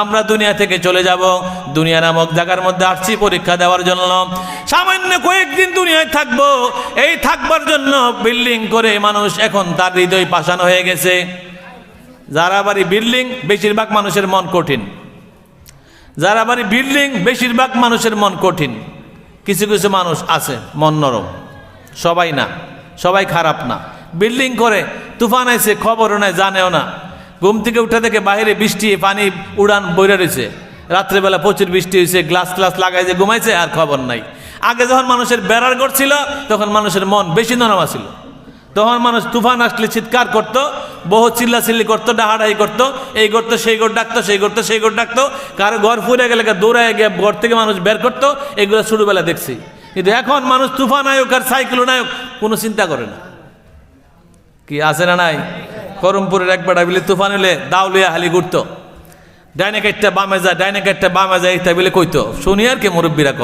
আমরা দুনিয়া থেকে চলে যাব। দুনিয়া নামক জায়গার মধ্যে আসছি পরীক্ষা দেওয়ার জন্য। সামান্য কয়েকদিন দুনিয়ায় থাকব। এই থাকবার জন্য বিল্ডিং করে মানুষ এখন তার হৃদয় পাষাণ হয়ে গেছে। যারা বাড়ি বিল্ডিং বেশিরভাগ মানুষের মন কঠিন। যারা বাড়ি বিল্ডিং বেশিরভাগ মানুষের মন কঠিন। কিছু কিছু মানুষ আছে, মন নরম। সবাই না, সবাই খারাপ না। বিল্ডিং করে, তুফান আইছে খবরও নাই, জানেও না। ঘুম থেকে উঠে থেকে বাইরে বৃষ্টি, পানি, উড়ান বইরে রয়েছে। রাত্রেবেলা প্রচুর বৃষ্টি হয়েছে, গ্লাস ক্লাস লাগাই যে ঘুমাইছে, আর খবর নাই। আগে যখন মানুষের বেড়ার ঘর ছিল, তখন মানুষের মন বেশি নরম ছিল তখন মানুষ তুফান আসলে চিৎকার করতো, বহু চিল্লাচিল্লি করতো, ডাহাডাহি করতো, এই করতো সেই গোর ডাকতো, সেই করতো সেই গোর ডাকতো, কারও ঘর ফুরে গেলে দৌড়ায় গিয়ে ঘর থেকে মানুষ বের করতো, এগুলো ছোটবেলা দেখছি। কিন্তু এখন মানুষ তুফান আয়ক আর সাইক্লোন নায়ক কোনো চিন্তা করে না। কি আছে না নাই? করমপুরের এক বেড়া বিলে তুফান হলে দাউলিয়া হালি ঘুরতো। ডাইনে কাটটা বামে যা ডাইনে কাটটা বামে যা ইত্যাদি বিলে কইতো। শুনি আর কি মুরব্বীরা ক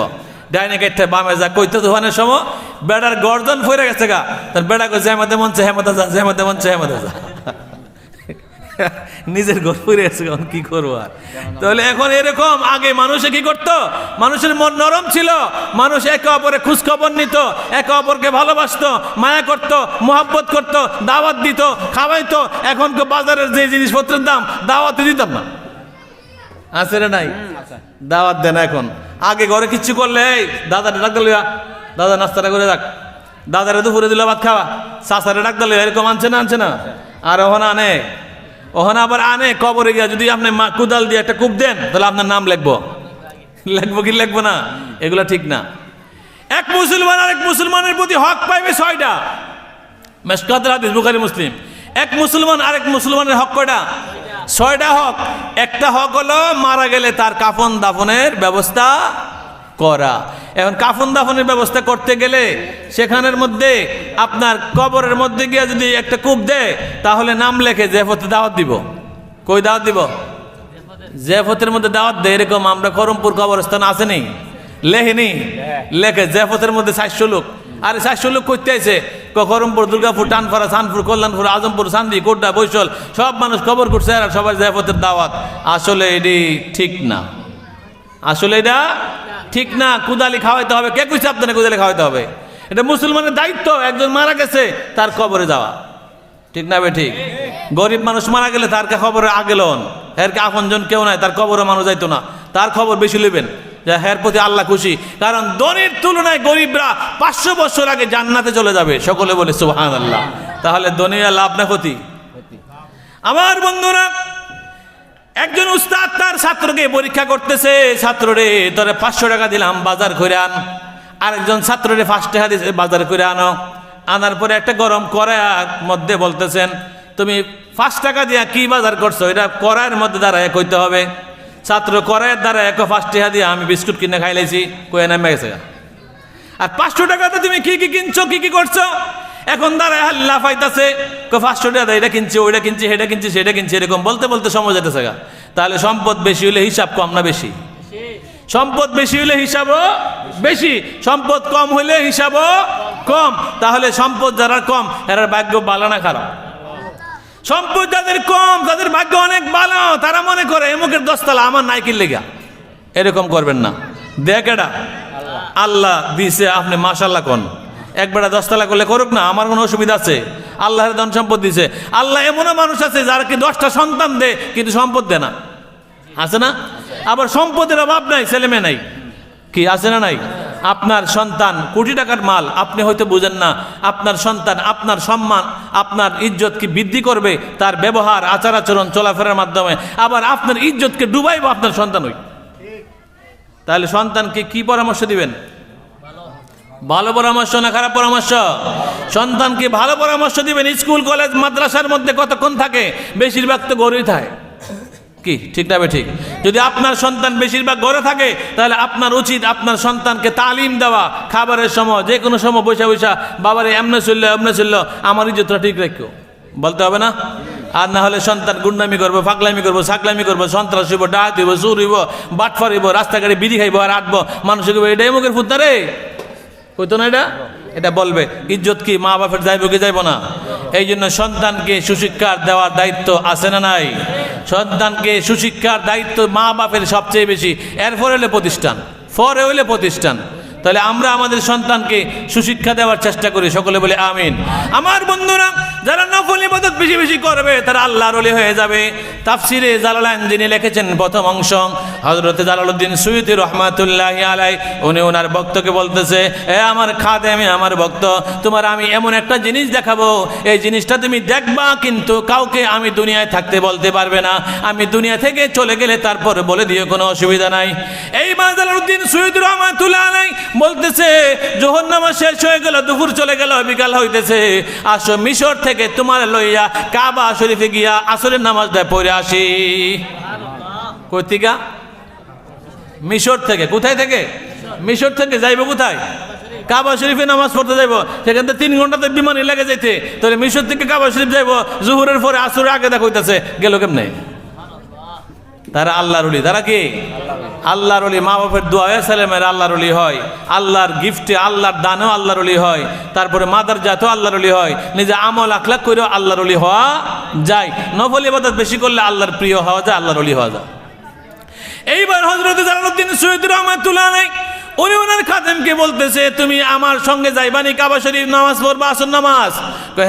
ডাইনে কাটটা বামে যা কইতো তুফানের সময় বেড়ার গর্জন ফিরে গেছে গা। তার বেড়া কে জেমাতে মন হেমাতে যা, জেমাতে মন হেমাতে যা। নিজের ঘর ফিরে গেছে এখন কি করব আর? তাহলে এখন এরকম আগে মানুষে কি করতো? মানুষের মন নরম ছিল মানুষ একে অপরে খোঁজখবর নিত একে অপরকে ভালোবাসত মায়া করতো মোহাব্বত করতো দাওয়াত দিত খাওয়াইতো এখন তো বাজারের যে জিনিসপত্রের দাম দাওয়াতে দিতাম না। আছে রে নাই? দাওয়াত দেন এখন। আগে ঘরে কিচ্ছু করলে এই দাদা ডাক দিল দাদা নাস্তাটা করে রাখ। দাদারে দুপুরে দিল ভাত খাওয়া চাষারে ডাক দিল এরকম আনছে না আনছে না? আর ওখানে আনে ওখানে আবার আনে, কবরে গিয়া যদি আপনি কুদাল দিয়ে একটা কূপ দেন, তাহলে আপনার নাম লিখব। লিখব কি লিখব না? এগুলো ঠিক না। এক মুসলমান আর এক মুসলমানের প্রতি হক পাইবে ছয়টা। মেসকাতের হাদিস, বুখারি, মুসলিম। এক মুসলমান আরেক মুসলমানের হক কয়টা? ছয়টা হক। একটা হক হলো মারা গেলে তার কাফন দাফনের ব্যবস্থা করা। এখন কাফন দাফনের ব্যবস্থা করতে গেলে সেখানের মধ্যে আপনার কবরের মধ্যে গিয়ে যদি একটা কূপ দেয়, তাহলে নাম লেখে জেফতে দাওয়াত দিব। কই দাওয়াত দিব? জেফতের মধ্যে দাওয়াত দেয়, এরকম আমরা করমপুর কবরস্থান আসেনি লেখেনি? লেখে জেফতের মধ্যে সাতশো লোক। আরে সাতশো লোক করতে আছে করমপুর, দুর্গাপুর টানপাড়া সানপুর কল্যাণপুর, আজমপুর, সান্দি, কোড্ডা, বৈশল, সব মানুষ খবর করছে আর সবাই জেফতের দাওয়াত। আসলে এটি ঠিক না। আসলে এটা ঠিক না, কুদালি খাওয়াইতে হবে। কে কইছে আপনাকে কুদালি খাওয়াইতে হবে? এটা মুসলমানের দায়িত্ব, একজন মারা গেছে, তার কবরে যাওয়া। ঠিক না বে ঠিক? গরিব মানুষ মারা গেলে তার খবরে আগে লন এর কে আপনজন কেউ নাই, তার কবরে মানুষ যাইতো না। তার খবর বেশি নেবেন যে হের প্রতি আল্লাহ খুশি। কারণ ধনির তুলনায় গরিবরা পাঁচশো বছর আগে জান্নাতে চলে যাবে। সকলে বলে সুহান আল্লাহ তাহলে ধনীরা লাভ না ক্ষতি? আমার বন্ধুরা একজন উস্তাদ তার ছাত্রকে পরীক্ষা করতেছে, ছাত্ররে, তোরে পাঁচশো টাকা দিলাম, বাজার করে আন। আরেকজন ছাত্ররে পাঁচ টাকা দিছে, বাজার করে আনো। আনার পরে একটা গরম কড়াইয়ার মধ্যে বলতেছেন, তুমি পাঁচ টাকা দিয়া কি বাজার করছ? এটা কড়াইয়ের মধ্যে দাঁড়ায় কইতে হবে। ছাত্র কড়াইয়ের দ্বারা এক পাঁচ টাকা দিয়ে, আমি বিস্কুট কিনে খাইলেছি কয়ে নামে গেছে আর পাঁচশো টাকাতে তুমি কি কি কিনছো, কি কি করছ? এখন দাঁড়ায় হাল্লা পাইতাছে কো পাঁচশো টাকা এটা কিনছে, ওইটা কিনছে, সেটা কিনছে সেটা কিনছে, এরকম বলতে বলতে সময় যেতেছে গা। তাহলে সম্পদ বেশি হলে হিসাব কম না বেশি? সম্পদ বেশি হলে হিসাবও বেশি, সম্পদ কম হলে হিসাবও কম। তাহলে সম্পদ যারা কম এরা ভাগ্য ভালো না খারাপ? সম্পদ যাদের কম, তাদের ভাগ্য অনেক ভালো, তারা মনে করে এমুকের দশতলা আমার নাইকির লেগা। এরকম করবেন না। দেখ এটা, আল্লাহ দিছে, আপনি মাশাল্লাহ কোন। একবেলা দশতলা করলে করুক না, আমার কোনো অসুবিধা আছে। আল্লাহর ধন সম্পদ দিছে। আল্লাহ এমনও মানুষ আছে যারা কি দশটা সন্তান দে কিন্তু সম্পদ দেয় না। আছে না? আবার সম্পদের অভাব নাই, ছেলে মেয়ে নাই। কি আছে না নাই? আপনার সন্তান কোটি টাকার মাল, আপনি হয়তো বুঝেন না। আপনার সন্তান, আপনার সম্মান, আপনার ইজ্জতকে বৃদ্ধি করবে? তার ব্যবহার, আচার আচরণ, চলাফেরার মাধ্যমে। আবার আপনার ইজ্জতকে ডুবাইব আপনার সন্তান হই। তাহলে সন্তানকে কি পরামর্শ দিবেন? ভালো পরামর্শ না খারাপ পরামর্শ? সন্তানকে ভালো পরামর্শ দিবেন, স্কুল, কলেজ, মাদ্রাসার মধ্যে কতক্ষণ থাকে? বেশিরভাগ তো গড়েই থাকে। কি? ঠিক না ঠিক? যদি আপনার সন্তান বেশিরভাগ ঘরে থাকে, তাহলে আপনার উচিত আপনার সন্তানকে তালিম দেওয়া, খাবারের সময় যে কোনো সময় বসে বসে, বাবারে, এমনে চলল এমনে চলল, আমার ইজ্জতটা ঠিক রাখো বলতে হবে না? আর না হলে সন্তান গুন্ডামি করব ফাকলামি করব সাকলামি করব, সন্ত্রাস হইব ডাক হইব, চুর হইব, বাটফার হইব, রাস্তাঘাটে বিড়ি খাইব আর আটবো, মানুষকে এটাই মুখের ফুটনা রে। কইতো না এটা? এটা বলবে, ইজ্জত কি? মা বাপের যাইব কি যাইব না? এই জন্য সন্তানকে সুশিক্ষার দেওয়ার দায়িত্ব আছে না নাই? সন্তানকে সুশিক্ষার দায়িত্ব মা বাপের সবচেয়ে বেশি। এরপরে হলে প্রতিষ্ঠান, পরে হইলে প্রতিষ্ঠান। তাহলে আমরা আমাদের সন্তানকে সুশিক্ষা দেওয়ার চেষ্টা করি, সকলে বলে আমিন। আমার বন্ধুরা, যারা নফল ইবাদত বেশি বেশি করবে, তারা আল্লাহর ওলি হয়ে যাবে। তাফসিরে জালালাইন যিনি লিখেছেন প্রথম অংশ হজরতে জালালউদ্দিন সুয়ুতি রহমাতুল্লাহ আলাই উনি ওনার ভক্তকে বলতেছে, এ আমার খাদেমে আমার ভক্ত, তোমার আমি এমন একটা জিনিস দেখাবো, এই জিনিসটা তুমি দেখবা, কিন্তু কাউকে আমি দুনিয়ায় থাকতে বলতে পারবে না। আমি দুনিয়া থেকে চলে গেলে তারপর বলে দিও, কোনো অসুবিধা নাই। এই মা জালালউদ্দিন সুয়ুতি রহমাতুল্লাহ আলাই বলতেছে জোহর নামাজ শেষ হয়ে গেল, দুপুর চলে গেল, বিকাল হইতেছে। আসো মিশর থেকে তোমার লইয়া কাবা শরীফে গিয়া আসরের নামাজটা পড়ে আসি। কর্তিকা মিশর থেকে। কোথায় থেকে? মিশর থেকে যাইবো কোথায়? কাবা শরীফে নামাজ পড়তে যাইবো। সেখান থেকে তিন ঘন্টাতে বিমানে লেগে যাইতে। তাহলে মিশর থেকে কাবা শরীফ যাইবো। জুহুরের পরে আসরের আগে দেখা হইতেছে। গেল কেমনে? তারা আল্লাহর তারা কি? আল্লাহর অলি মা বাপের দোয়া সালেমের আল্লাহর অলি হয়। আল্লাহর গিফটে আল্লাহর দানেও আল্লাহর অলি হয়। তারপরে মাদার জাতও আল্লাহর অলি হয়। নিজে আমল আখলাক করেও আল্লাহর অলি হওয়া যায়। নফল ইবাদত বেশি করলে আল্লাহর প্রিয় হওয়া যায়, আল্লাহর অলি হওয়া যায়। এইবার হজরত জালালউদ্দিন সৈয়দ রহমাতুল্লাহ উনি ওনার খাদেমকে বলতেছে, তুমি আমার সঙ্গে যাইবানি কাবা শরীফ নামাজ পড়বা, আসর নামাজ?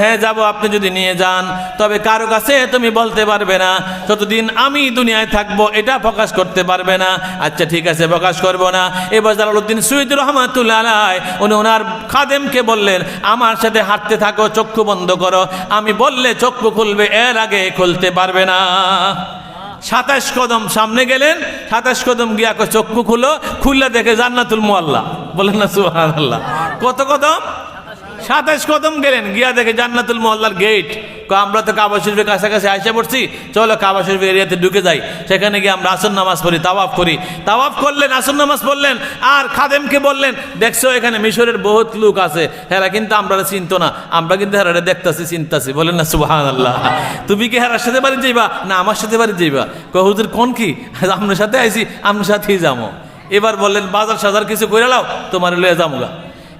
হ্যাঁ যাব, আপনি যদি নিয়ে যান। তবে কারও কাছে তুমি বলতে পারবে না। ততদিন আমি দুনিয়ায় থাকব, এটা প্রকাশ করতে পারবে না। আচ্ছা ঠিক আছে, প্রকাশ করব না। এবার জালালউদ্দিন সৈয়দ রহমাতুল্লাহ উনি ওনার খাদেমকে বললেন, আমার সাথে হাঁটতে থাকো, চক্ষু বন্ধ করো। আমি বললে চক্ষু খুলবে, এর আগে খুলতে পারবে না। সাতাশ কদম সামনে গেলেন, সাতাশ কদম গিয়া চক্ষু খুলো, খুললে দেখে জান্নাতুল মোয়াল্লা বলেন না সুহান কত কদম? সাতাশ কদম গেলেন, গিয়া দেখে জান্নাতুল মোয়াল্লার গেট আমরা তো কাবা শরীফের কাছাকাছি আইসা পড়ছি, চলো কাবা শরীফ এরিয়াতে ঢুকে যাই। সেখানে গিয়ে আমরা আসন নামাজ পড়ি, তাওয়াফ করি। তাওয়াফ করলেন আসন নামাজ পড়লেন, আর খাদেমকে বললেন, দেখছ, এখানে মিশরের বহুত লোক আছে, হেরা কিন্তু আমরা চিনতো না। আমরা কিন্তু হেরা দেখতাছি, চিনতাছি। বলেন না সুবাহান আল্লাহ তুমি কি হেরার সাথে বাড়ি যাইবা? না, আমার সাথে বাড়ি যাইবা। কহুদের কোন কি? আপনার সাথে আইছি আপনার সাথেই যাব এবার বললেন, বাজার সাজার কিছু করে লাও, তোমার লয়ে যামুগা।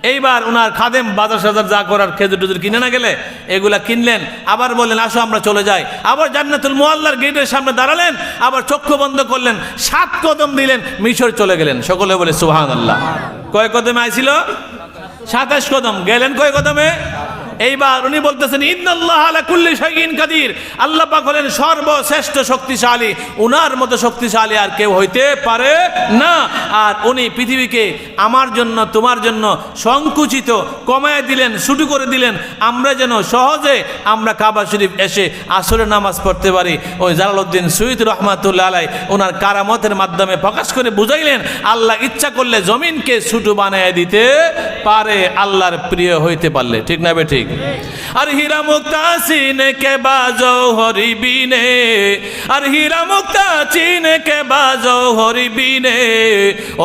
এইবার ওনার খাদেম বাজার সাজার যা করার খেজুর টুজুর কিনে না গেলে এগুলা কিনলেন, আবার বললেন, আসো আমরা চলে যাই। আবার জান্নাতুল মোয়াল্লার গেটের সামনে দাঁড়ালেন, আবার চক্ষু বন্ধ করলেন, সাত কদম দিলেন, মিশর চলে গেলেন। সকলে বলে সুহান আল্লাহ কয় কদমে আইছিল? সাতাশ কদম। গেলেন কয় কদমে? এইবার উনি বলতেছেন, ইন্নাল্লাহ আলা কুল্লি শাইইন কাদির। আল্লাহ পাক হলেন সর্বশ্রেষ্ঠ শক্তিশালী। উনার মতো শক্তিশালী আর কেউ হইতে পারে না। আর উনি পৃথিবীকে আমার জন্য, তোমার জন্য সংকুচিত, কমায় দিলেন, শুরু করে দিলেন। আমরা যেন সহজে আমরা কাবা শরীফ এসে আসরে নামাজ পড়তে পারি। ওই জালালউদ্দিন সুইদ রহমাতুল্লাহ আলাই ওনার কারামতের মাধ্যমে প্রকাশ করে বুঝাইলেন, আল্লাহ ইচ্ছা করলে জমিনকে ছুটু বানিয়ে দিতে পারে, আল্লাহর প্রিয় হইতে পারলে। ঠিক না বে ঠিক? আর হীরা মুক্তা চিনে কে বাজো হরিবিনে আর হীরা মুক্তা চিনে কে বাজো হরিবিনে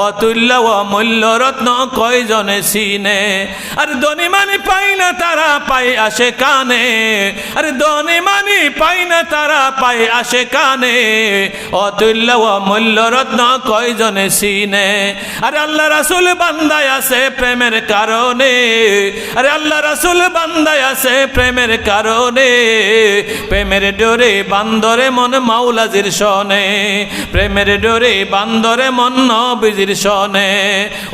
অতুল্য অমূল্য রত্ন কয়জনে সিনে। আর ধনী মানি পাই না তারা পাই আসে কানে। আরে ধনী মানি পাই না তারা পাই আসে কানে। অতুল্য অমূল্য রত্ন কয়জনে সিনে। আরে আল্লাহ রাসুল বান্দায় আছে প্রেমের কারণে। আরে আল্লাহ রাসুল বান্দায় আছে প্রেমের কারণে, প্রেমের ডোরে বান্দরে মন মাওলাজির সনে, প্রেমের ডোরে বান্দরে মন নবীজির সনে।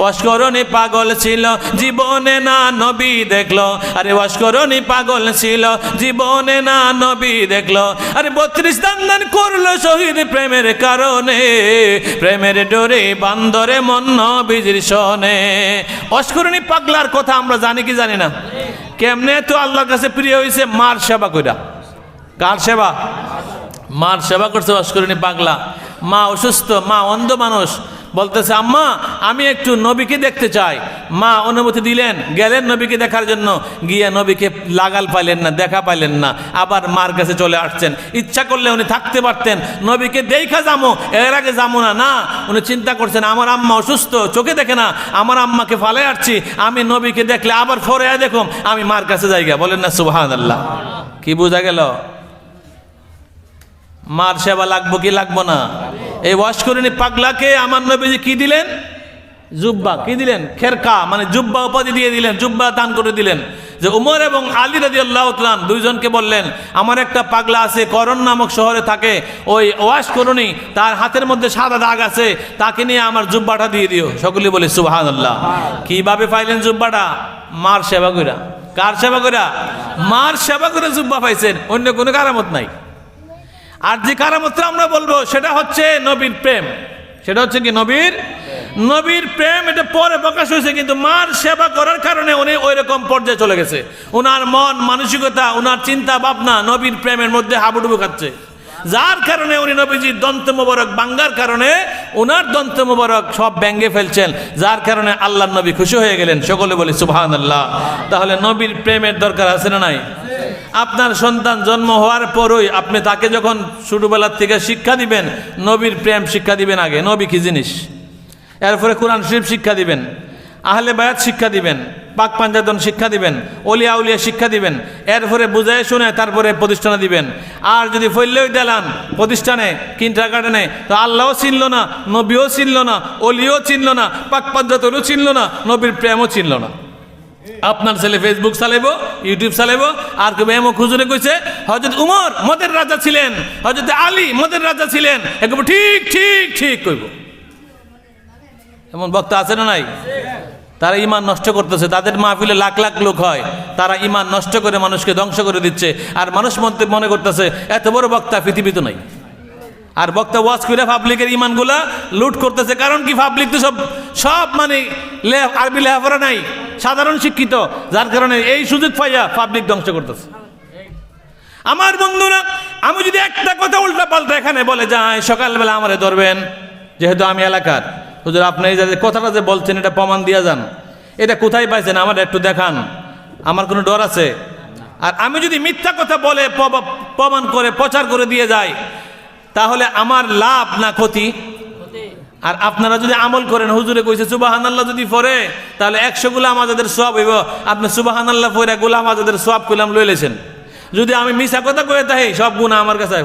অস্করণী পাগল ছিল, জীবনে না নবী দেখল। আরে অস্করণী পাগল ছিল, জীবনে না নবী দেখল। আরে বত্রিশ দান করল শহীদ প্রেমের কারণে, প্রেমের ডোরে বান্দরে মন নবীজির সনে। অস্করণী পাগলার কথা আমরা জানি কি জানি না? কেমনে তো আল্লাহর কাছে প্রিয় হয়েছে মার সেবা কইরা। কার সেবা? মার সেবা করছে, বাস করিনি, পাগলা। মা অসুস্থ, মা অন্ধ মানুষ। বলতেছে, আম্মা, আমি একটু নবীকে দেখতে চাই। মা অনুমতি দিলেন, গেলেন নবীকে দেখার জন্য। গিয়ে নবীকে লাগাল পাইলেন না, দেখা পাইলেন না। আবার মার কাছে চলে আসছেন। ইচ্ছা করলে উনি থাকতে পারতেন। নবীকে দেখা যামো, এর আগে যাব না না। উনি চিন্তা করছেন, আমার আম্মা অসুস্থ, চোখে দেখে না। আমার আম্মাকে ফালে আসছি আমি নবীকে দেখলে আবার ফরে দেখুন আমি মার কাছে যাইগা। বলেন না সুবাহান আল্লাহ কি বোঝা গেল? মার সেবা লাগবো কি লাগবো না? এই ওয়াশকরিনী পাগলাকে, আমার নবীজি কি দিলেন? জুব্বা, কি দিলেন? খেরকা মানে জুব্বা উপাধি দিয়ে দিলেন, জুব্বা দান করে দিলেন। যে উমর এবং আলী রাজি আল্লাহ দুইজনকে বললেন, আমার একটা পাগলা আছে, করণ নামক শহরে থাকে, ওই ওয়াশ করুনি তার হাতের মধ্যে সাদা দাগ আছে, তাকে নিয়ে আমার জুব্বাটা দিয়ে দিও। সকলে বলে সুবাহান আল্লাহ কীভাবে পাইলেন জুব্বাটা? মার সেবা কইরা। কার সেবা কইরা? মার সেবা করে জুব্বা পাইছেন, অন্য কোনো কারামত নাই। আর যে কারামতটা আমরা বলব, সেটা হচ্ছে নবীর প্রেম। সেটা হচ্ছে কি নবীর? নবীর প্রেম, এটা পরে প্রকাশ হয়েছে, কিন্তু মার সেবা করার কারণে উনি ওই রকম পর্যায়ে চলে গেছে। ওনার মন, মানসিকতা ওনার চিন্তা ভাবনা নবীর প্রেমের মধ্যে হাবুডুবু খাচ্ছে। যার কারণে উনি নবীজির দন্ত মোবারক, বাঙ্গার কারণে ওনার দন্ত মোবারক সব ব্যঙ্গে ফেলছেন, যার কারণে আল্লাহ নবী খুশি হয়ে গেলেন। সকলে বলি সুবহান আল্লাহ তাহলে নবীর প্রেমের দরকার আছে না নাই? আপনার সন্তান জন্ম হওয়ার পরই আপনি তাকে যখন ছোটবেলার থেকে শিক্ষা দিবেন, নবীর প্রেম শিক্ষা দিবেন আগে। নবী কি জিনিস? এরপরে কোরআন শরীফ শিক্ষা দিবেন, আহলে বায়াত শিক্ষা দিবেন। পাক পাঞ্জাতন শিক্ষা দিবেন, অলিয়া উলিয়া শিক্ষা দিবেন, এরপরে বুঝায় শুনে তারপরে প্রতিষ্ঠানে দিবেন। আর যদি ফইলেও দিলান প্রতিষ্ঠানে, কিন্টার গার্ডেনে, তো আল্লাহও চিনল না, নবীও চিনল না, অলিও চিনল না পাক পাঞ্জাতনও চিনল না, নবীর প্রেমও চিনল না। আপনার ছেলে ফেসবুক চালাইব ইউটিউব চালাইব, আর কেউ এমন খুঁজুরে কইছে হজরত উমর মদের রাজা ছিলেন হজরত আলী মদের রাজা ছিলেন। একবার ঠিক ঠিক ঠিক, কইব। এমন বক্তা আছে না নাই? তারা ইমান নষ্ট করতেছে, তাদের মাহফিলে লাখ লাখ লোক হয়, তারা ইমান নষ্ট করে মানুষকে ধ্বংস করে দিচ্ছে। আর মানুষ মনে করতেছে, এত বড় বক্তা পৃথিবীতে নাই। আর বক্তা ওয়াজ করে পাবলিকের ইমানগুলা লুট করতেছে, কারণ কি পাবলিক তো সব সব মানে আরবি লেখাপড়া নাই, সাধারণ শিক্ষিত, যার কারণে এই সুযোগ পাইয়া পাবলিক ধ্বংস করতেছে। আমার বন্ধুরা, আমি যদি একটা কথা উল্টা পাল্টা এখানে বলে যাই, সকালবেলা আমারে ধরবেন, যেহেতু আমি এলাকার। হুজুর, আপনি এই যে কথাটা যে বলছেন, এটা প্রমাণ দিয়ে যান। এটা কোথায় পাইছেন? আমার একটু দেখান। আমার কোনো ডর আছে? আর আমি যদি মিথ্যা কথা বলে প্রমাণ করে, প্রচার করে দিয়ে যাই, তাহলে আমার লাভ না ক্ষতি? আর আপনারা যদি আমল করেন, হুজুরে কইছে সুবাহান আল্লাহ যদি পড়ে তাহলে একশো গুলাম আজাদের সব হইব। আপনি সুবাহান আল্লাহ পড়ে গোলাম আজাদের সব গুলাম লই লেছেন যদি আমি মিশা কথা কয়ে তাই সব গুণা আমার কাছে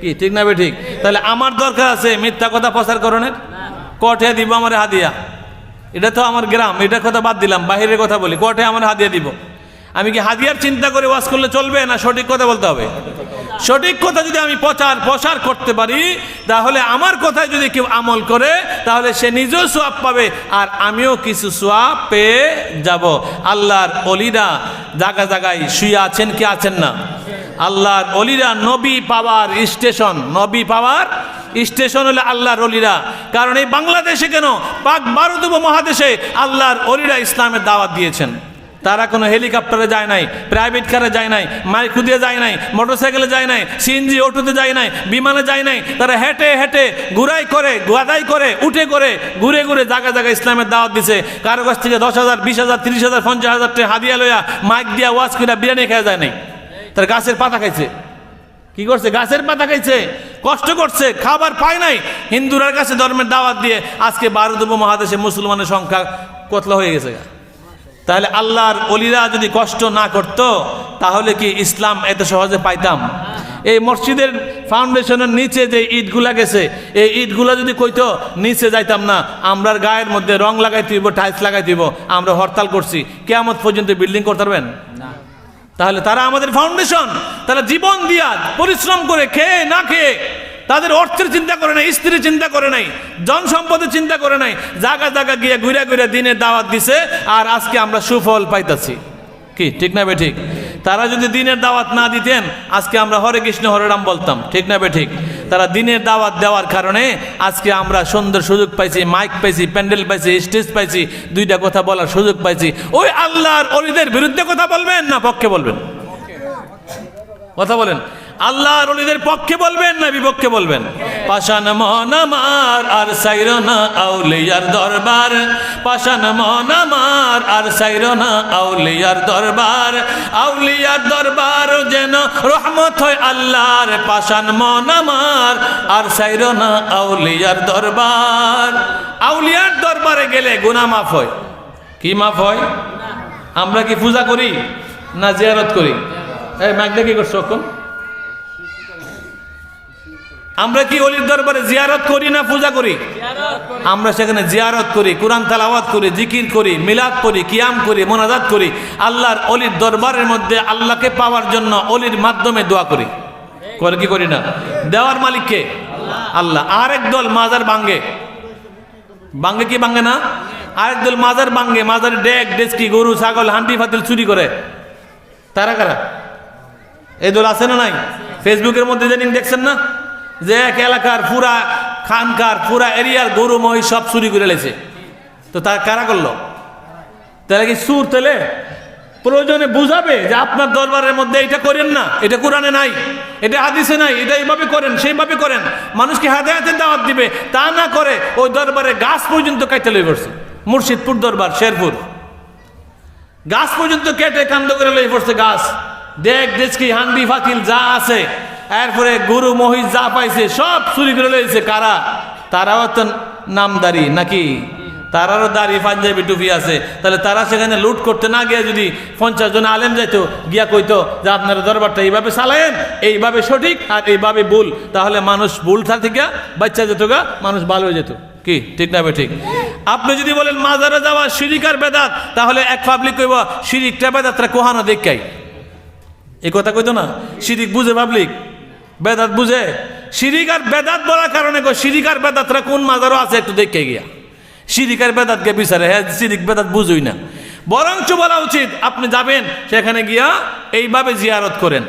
কি, ঠিক না বে ঠিক? তাহলে আমার দরকার আছে মিথ্যা কথা প্রচার করণের? কটে দিব আমার হাদিয়া। এটা তো আমার গ্রাম, এটার কথা বাদ দিলাম, বাহিরের কথা বলি। কটে আমার হাদিয়া দিব। আমি কি হাদিয়ার চিন্তা করে ওয়াজ করলে চলবে না সঠিক কথা বলতে হবে? সঠিক কথা যদি আমি প্রচার প্রসার করতে পারি, তাহলে আমার কথায় যদি কেউ আমল করে, তাহলে সে নিজেও সোয়াব পাবে আর আমিও কিছু সোয়াব পেয়ে যাব। আল্লাহর অলিরা জায়গা জায়গায় শুয়ে আছেন কি আছেন না? আল্লাহর অলিরা নবী পাওয়ার স্টেশন, নবী পাওয়ার স্টেশন হলে আল্লাহর অলিরা। কারণ এই বাংলাদেশে কেন? পাক ভারত মহাদেশে আল্লাহর অলিরা ইসলামের দাওয়াত দিয়েছেন। তারা কোনো হেলিকপ্টারে যায় নাই, প্রাইভেট কারে যায় নাই, মাইকু দিয়ে যায় নাই, মোটরসাইকেলে যায় নাই, সিএনজি অটোতে যায় নাই, বিমানে যায় নাই। তারা হেঁটে হেঁটে ঘুরাই করে, গাদাই করে, উঠে করে, ঘুরে ঘুরে জায়গা জায়গায় ইসলামের দাওয়াত দিছে। কারও কাছ থেকে দশ হাজার, বিশ হাজার, তিরিশ হাজার, পঞ্চাশ হাজার টাকা হাদিয়া লইয়া মাইক দিয়া, ওয়াজ করে বিরিয়ানি খাওয়া যায় নাই। তার গাছের পাতা খাইছে। কি করছে? গাছের পাতা খাইছে। কষ্ট করছে, খাবার পায় নাই। হিন্দুরার কাছে ধর্মের দাওয়াত দিয়ে আজকে ভারত উপমহাদেশে মুসলমানের সংখ্যা কতলা হয়ে গেছে তাহলে আল্লাহর অলিরা যদি কষ্ট না করত, তাহলে কি ইসলাম এত সহজে পাইতাম? এই মসজিদের ফাউন্ডেশনের নিচে যে ইটগুলা গেছে, এই ইটগুলা যদি কইতো, নিচে যাইতাম না, আমরার গায়ের মধ্যে রং লাগাই দিব টাইলস লাগাই দিব আমরা হরতাল করছি। কেয়ামত পর্যন্ত বিল্ডিং করতে পারবেন? তাহলে তারা আমাদের ফাউন্ডেশন তারা জীবন দিয়া পরিশ্রম করে খেয়ে না খেয়ে তাদের অর্থের চিন্তা করে নাই, স্ত্রীর চিন্তা করে নাই, জনসম্পদের চিন্তা করে নাই জায়গা জায়গা গিয়ে ঘুরে ঘুরে দিনে দাওয়াত দিছে আর আজকে আমরা সুফল পাইতাছি। কি, ঠিক না বে ঠিক? তারা যদি দিনের দাওয়াত না দিতেন, আজকে আমরা হরে কৃষ্ণ, হরে রাম বলতাম, ঠিক না বে ঠিক? তারা দিনের দাওয়াত দেওয়ার কারণে আজকে আমরা সুন্দর সুযোগ পাইছি, মাইক পাইছি, প্যান্ডেল পাইছি, স্টেজ পাইছি, দুইটা কথা বলার সুযোগ পাইছি। ওই আল্লাহর অলিদের বিরুদ্ধে কথা বলবেন না পক্ষে বলবেন? কথা বলেন। আল্লাহ রলিদের পক্ষে বলবেন না বিপক্ষে বলবেন? পাশান মন আমার আর সাইর না আউলিয়ার দরবার। পাশান মন আমার আর সাইর না আউলিয়ার দরবার। আউলিয়ার দরবার যেন রহমত হয় আল্লাহর। পাশান মন আমার আর সাইর না আউলিয়ার দরবার। আউলিয়ার দরবারে গেলে গুনাহ মাফ হয়। কি মাফ হয়? আমরা কি পূজা করি না জিয়ারত করি? এই ম্যাগদা কি করছ এখন? আমরা কি অলির দরবারে জিয়ারত করি না পূজা করি? আমরা সেখানে জিয়ারত করি, কোরআন তালাওয়াত করি, জিকির করি, মিলাদ করি কিয়াম করি, মোনাজাত করি। আল্লাহর অলির দরবারের মধ্যে আল্লাহকে পাওয়ার জন্য অলির মাধ্যমে দোয়া করি। করে কি করি না? দেওয়ার মালিককে আল্লাহ। আরেক দল মাজার বাঙ্গে বাঙ্গে কি বাঙ্গে না? আরেক দল মাজার বাঙ্গে মাজার ডেক ডেস্কি গরু, ছাগল, হান্ডি, ফাতিল চুরি করে। তারা কারা? এই দল আছে না নাই? ফেসবুকের মধ্যে যেদিন দেখছেন না? যে এক এলাকার পুরা খানকার, পুরা এরিয়ার গরু মহিষ সব চুরি করে লেছে। তো তার কারা করল? তাহলে কি সুর তেলে? প্রয়োজনে বুঝাবে যে আপনার দরবারের মধ্যে এটা করেন না, এটা কোরআনে নাই, এটা হাদিসে নাই, এটা এইভাবে করেন, সেইভাবে করেন। মানুষকে হাদায়াতের দাওয়াত দিবে, তা না করে ওই দরবারে গাছ পর্যন্ত কাইতে লই পড়ছে। মুর্শিদপুর দরবার, শেরপুর। গাছ পর্যন্ত কেটে কান্দ করে লই পড়ছে গাছ। দেখ দেখছি হান্ডি, ফাতিল, যা আছে। এরপরে গরু মহিষ যা পাইছে, সব চুরি করে লইছে, কারা? তারাও তো নামদারি, নাকি? তারারও দাড়ি পাঞ্জাবি টুপি আছে। তাহলে তারা সেখানে লুট করতে না গিয়ে যদি পঞ্চাশ জন আলেম যাইতো, গিয়া কইতো যে আপনার দরবারটা এইভাবে চালায়েন, এইভাবে সঠিক আর এইভাবে ভুল, তাহলে মানুষ ভুল থেকে বাচ্চা যেত গা, মানুষ ভালো হয়ে যেত। কি? ঠিক না ঠিক? আপনি যদি বলেন মাজারে যাওয়া শিরিকার বেদাত, তাহলে এক পাবলিক কইব, শিরিকটা বেদাতরা কোহানো দেখাই? এই কথা কইতো না? শিরিক বুঝে পাবলিক? বেদাত বুঝে? শিরিক আর বেদাত বলার কারণে শিরিক বেদাতরা কোন মাজারও আছে একটু দেখে গিয়া? শিরিক আর বেদাতকে বিচারে হ্যাঁ শিরিক, বেদাত বুঝুই না। বরঞ্চ বলা উচিত, আপনি যাবেন সেখানে গিয়া এইভাবে জিয়ারত করেন।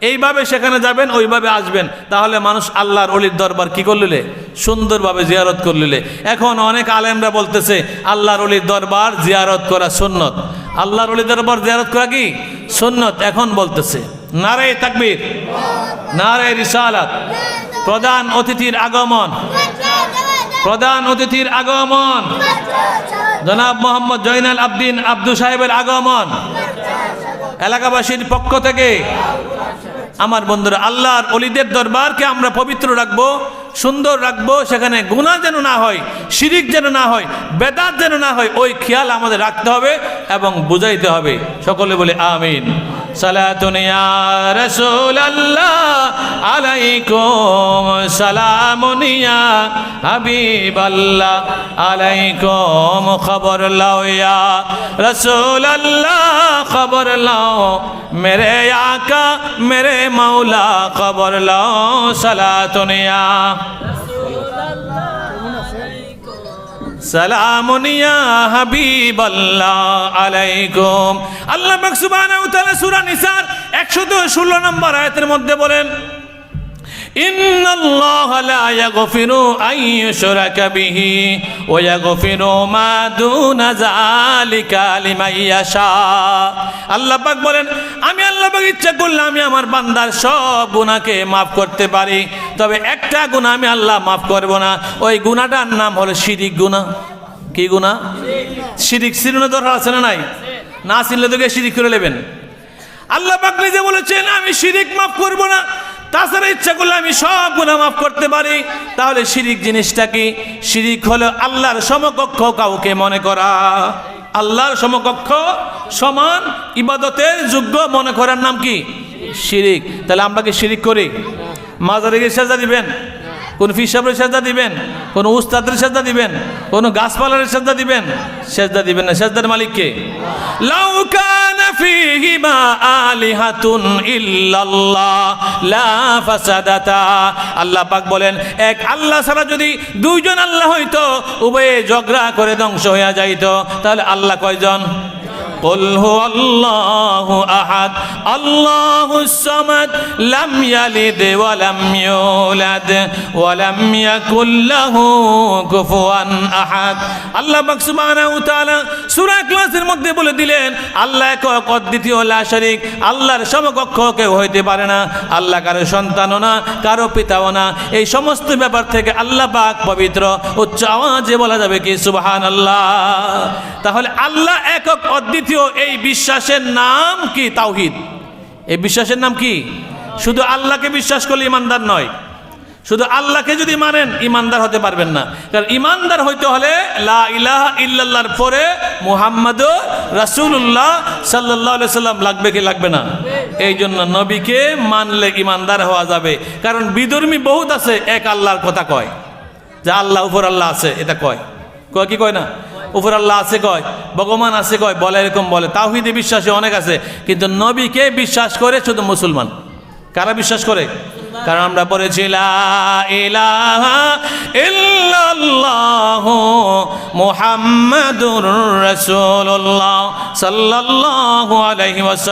এইভাবে সেখানে যাবেন, ওইভাবে আসবেন। তাহলে মানুষ আল্লাহর অলির দরবার কি করলিলে? সুন্দরভাবে জিয়ারত করলিলে। এখন অনেক আলেমরা বলতেছে, আল্লাহর অলির দরবার জিয়ারত করা সুন্নত। আল্লাহর অলির দরবার জিয়ারত করা কি? সুন্নত। এখন বলতেছে নারে তাকবীর, নারে রিসালাত, প্রধান অতিথির আগমন, প্রধান অতিথির আগমন, জনাব মোহাম্মদ জৈনাল আবদিন আব্দু সাহেবের আগমন, এলাকাবাসীর পক্ষ থেকে আমার বন্ধুরা, আল্লাহর অলিদের দরবারকে আমরা পবিত্র রাখব, সুন্দর রাখব, সেখানে গুণা যেন না হয়, শিরিক যেন না হয়, বেদাত যেন না হয়, ওই খেয়াল আমাদের রাখতে হবে এবং বুঝাইতে হবে। সকলে বলে আমিন। সালাতুন ইয়া রাসূলুল্লাহ আলাইকুম সালামুন ইয়া হাবিবাল্লাহ আলাইকুম খবর লাও ইয়া রাসূলুল্লাহ খবর লাও মেরে আকা, মেরে মৌলা খবর লাও সালাতুন ইয়া সালামুন ইয়া হাবিবাল্লাহ আলাইকুম। আল্লাহ সুবহানাহু ওয়া তাআলা সূরা নিসার 116 নম্বর আয়াতের মধ্যে বলেন إن الله لا يغفر أن يشرك به ويغفر ما دون ذلك لمن يشاء আল্লাহ পাক বলেন আমি আল্লাহ পাক ইচ্ছা করলে আমি আমার বান্দার সব গুনাহকে মাফ করতে পারি তবে একটা গুনাহ আমি আল্লাহ মাফ করব না ওই গুনাহটার নাম হলো শিরিক গুনাহ কি গুনাহ শিরিক সিরুনে দরকার আছে না নাই না চিনলে তোকে শিরিক করে নেবেন আল্লাহ পাক নিজে বলেছেন আমি শিরিক মাফ করব না তাছাড়া ইচ্ছা করলে আমি সব গুণা মাফ করতে পারি। তাহলে শিরিক জিনিসটা কি? শিরিক হলো আল্লাহর সমকক্ষ কাউকে মনে করা। আল্লাহর সমকক্ষ সমান ইবাদতের যোগ্য মনে করার নাম কি? শিরিক। তাহলে আমরা কি শিরিক করি? মাজারে গিয়ে সেজা দিবেন? কোন ফিসাবের সেজদা দিবেন, কোন উস্তাদের সেজদা দিবেন, কোন গাছপালার সেজদা দিবেন সেজদা দিবেন না। সেজদার মালিককে লাউ কানা ফীহিমা আলিহাতুন ইল্লাল্লাহ, লা ফাসাদাতা। আল্লাহ পাক বলেন, এক আল্লাহ ছাড়া যদি দুইজন আল্লাহ হইতো, উভয়ে ঝগড়া করে ধ্বংস হইয়া যাইতো। তাহলে আল্লাহ কয়জন? قل هو الله أحد الله الصمد لم يلد ولم يولد ولم يكن له كفوا أحد আল্লাহ পাক সুবহানাহু ওয়া তাআলা সূরা ইখলাসের মধ্যে বলে দিলেন আল্লাহ একক অদ্বিতীয় লা শরীক আল্লাহর সমকক্ষ কেউ হইতে পারে না আল্লাহ কারো সন্তানও না কারো পিতাও না এই সমস্ত ব্যাপার থেকে আল্লাহ পাক পবিত্র উচ্চ আওয়াজে বলা যাবে কি সুবহানাল্লাহ তাহলে আল্লাহ একক অদ্বিতীয় এই বিশ্বাসের নাম কি তাওহিদ? এই বিশ্বাসের নাম কি? শুধু আল্লাহকে বিশ্বাস করলে ইমানদার নয়। শুধু আল্লাহকে যদি মানেন, ইমানদার হতে পারবেন না। কারণ ইমানদার হইতে হলে লা ইলাহা ইল্লাল্লাহর পরে মুহাম্মদ রাসূলুল্লাহ সাল্লাল্লাহু আলাইহি সাল্লাম লাগবে কি লাগবে না? এই জন্য নবীকে মানলে ইমানদার হওয়া যাবে। কারণ বিধর্মী বহুত আছে, এক আল্লাহর কথা কয়। যে আল্লাহ উপর আল্লাহ আছে, এটা কয়। কয় কি কয় না? উপর আল্লাহ আছে কয় ভগবান আছে কয় বলে এরকম বলে। তাহিদে বিশ্বাসী অনেক আছে কিন্তু নবীকে বিশ্বাস করে শুধু মুসলমান। কারা বিশ্বাস করে? কারণ আমরা পড়েছি লা ইলাহা ইল্লাল্লাহ মুহাম্মাদুর রাসূলুল্লাহ সাল্লাল্লাহু আলাইহি ওয়াসাল্লাম।